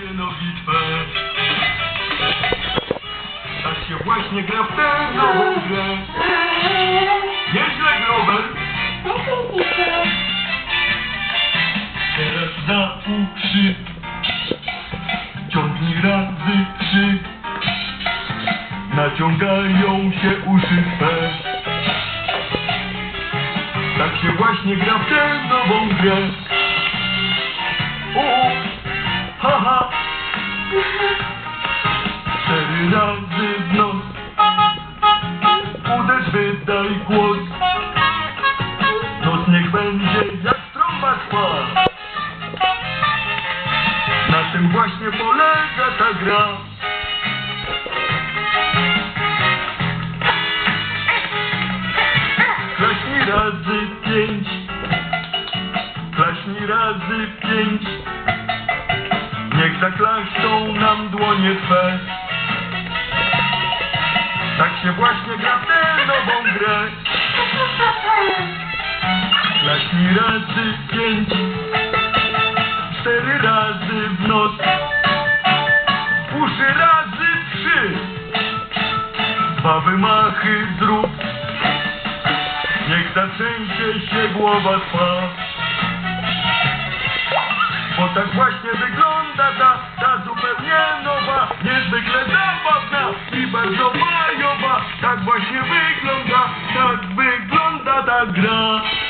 się nogi twe. Tak się właśnie gra w tę nową grę. Nieźle, Grover. Teraz za uszy Ciągnij razy trzy Naciągają się uszy twe Tak się właśnie gra w tę nową grę Razy w nos Uderz, wydaj głos. Nos niech będzie jak trąba szkła. Na tym właśnie polega ta gra? Klaśnij razy pięć. Klaśnij razy pięć. Niech zaklaszczą nam dłonie twe Tak się właśnie gra tę nową grę. Klaśnij razy pięć Cztery razy w nos Uszy razy trzy. Dwa wymachy zrób Niech zatrzęsie się głowa twa. Bo tak właśnie wygląda ta, ta zupełnie nowa Niezwykle zabawna i bardzo gra